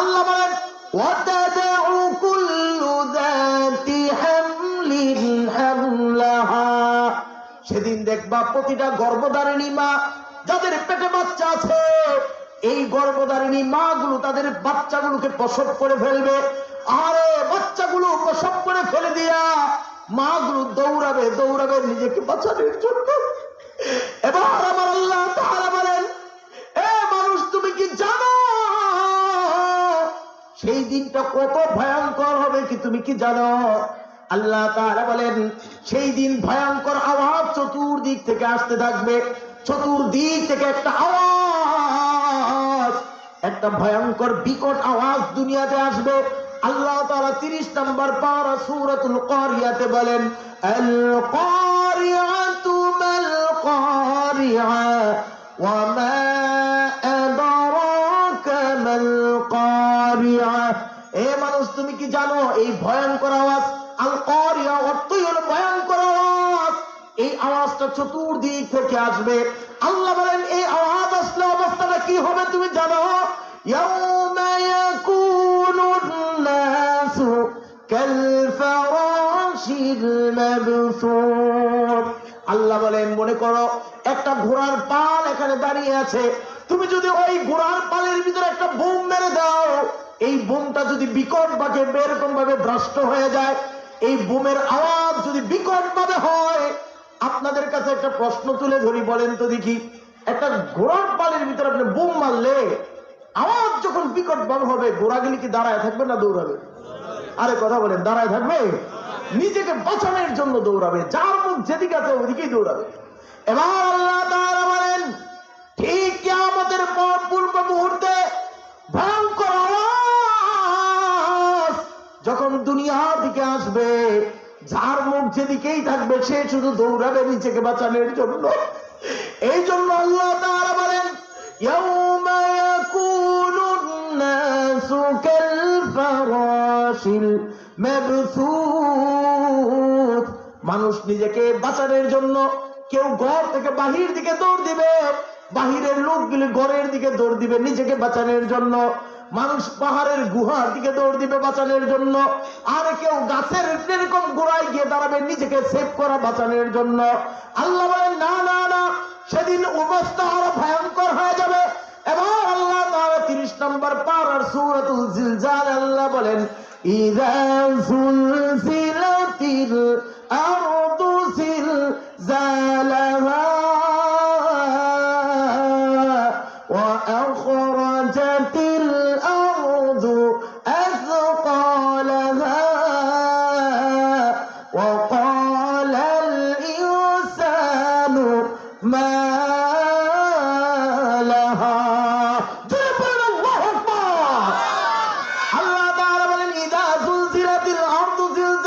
আল্লাহ বলেন وَتَدَعُ كُلُّ ذَاتِ حَمْلٍ حَمْلَهَا সেদিন দেখবা প্রতিটা গর্ভধারিণী মা যাদের পেটে বাচ্চা আছে এই গর্ভধারিণী মা গুলো তাদের বাচ্চাগুলোকে প্রসব করে ফেলবে আরে বাচ্চাগুলো প্রসব করে ফেলে দিয়া মা গুলো দৌড়াবে দৌড়াবে নিজেকে বাঁচানোর জন্য এবার সেই দিনটা কত ভয়ঙ্কর হবে কি তুমি কি জানো? আল্লাহ তাআলা বলেন, সেই দিন ভয়ঙ্কর আওয়াজ চতুর্দিক থেকে আসতে থাকবে। চতুর্দিক থেকে একটা আওয়াজ, একটা ভয়ঙ্কর বিকট আওয়াজ দুনিয়াতে আসবে। আল্লাহ তারা তিরিশ নম্বর পারা সূরাতুল কারিয়াতে বলেন, আল তুমি কি জানো এই ভয়ঙ্কর আওয়াজ? আল করিয়া অর্থই হলো ভয়ঙ্কর আওয়াজ। এই আওয়াজটা চতুর্দিক থেকে আসবে। আল্লাহ বলেন, এই আওয়াজ আসলে অবস্থাটা কি হবে তুমি জানো? আল্লাহ বলেন, মনে করো, একটা ঘোড়ার পাল এখানে দাঁড়িয়ে আছে। তুমি যদি ওই ঘোড়ার পালের ভিতরে একটা বোম মেরে দাও, এই বোমটা যদি বিকট ভাবে এরকম ভাবে ভ্রষ্ট হয়ে যায়, এই বোমের আওয়াজ যদি বিকট ভাবে হয়, আপনাদের কাছে একটা প্রশ্ন তুলে ধরি, বলেন তো দেখি, একটা ঘোড়ার পালের ভিতরে আপনি বোম মারলে আওয়াজ যখন বিকট ভাবে হবে ঘোড়াগুলি কি দাঁড়ায় থাকবে না দৌড়াবে? আরে কথা বলেন, দাঁড়ায় থাকবে? নিজেকে বাঁচানোর জন্য দৌড়াবে, যার মুখ যেদিকে আছে ওদিকেই দৌড়াবে। এবার আল্লাহ দুনিয়ার দিকে আসবে, যার মুখ যেদিকেই থাকবে, সে শুধু দৌড়াবে নিজেকে বাঁচানোর জন্য। এই জন্য আল্লাহ তারা বলেন মানুষ নিজেকে বাঁচানোর জন্য কেউ ঘর থেকে বাহির দিকে দৌড় দিবে, বাহিরের লোকগুলি ঘরের দিকে দৌড় দিবে নিজেকে বাঁচানোর জন্য। মানুষ পাহাড়ের গুহার দিকে দৌড় দিবে বাঁচানোর জন্য, আর কেউ গাছের এরকম গোড়ায় গিয়ে দাঁড়াবে, নিজেকে সেভ করা বাঁচানোর জন্য। আল্লাহ বলেন, না না না, সেদিন অবস্থা আরও ভয়ঙ্কর হয়ে যাবে। এবার আল্লাহ তাআলা 30 নম্বর পারার সূরাতুল জিলজাল, আল্লাহ বলেন, ইযা সুলসিলাতিল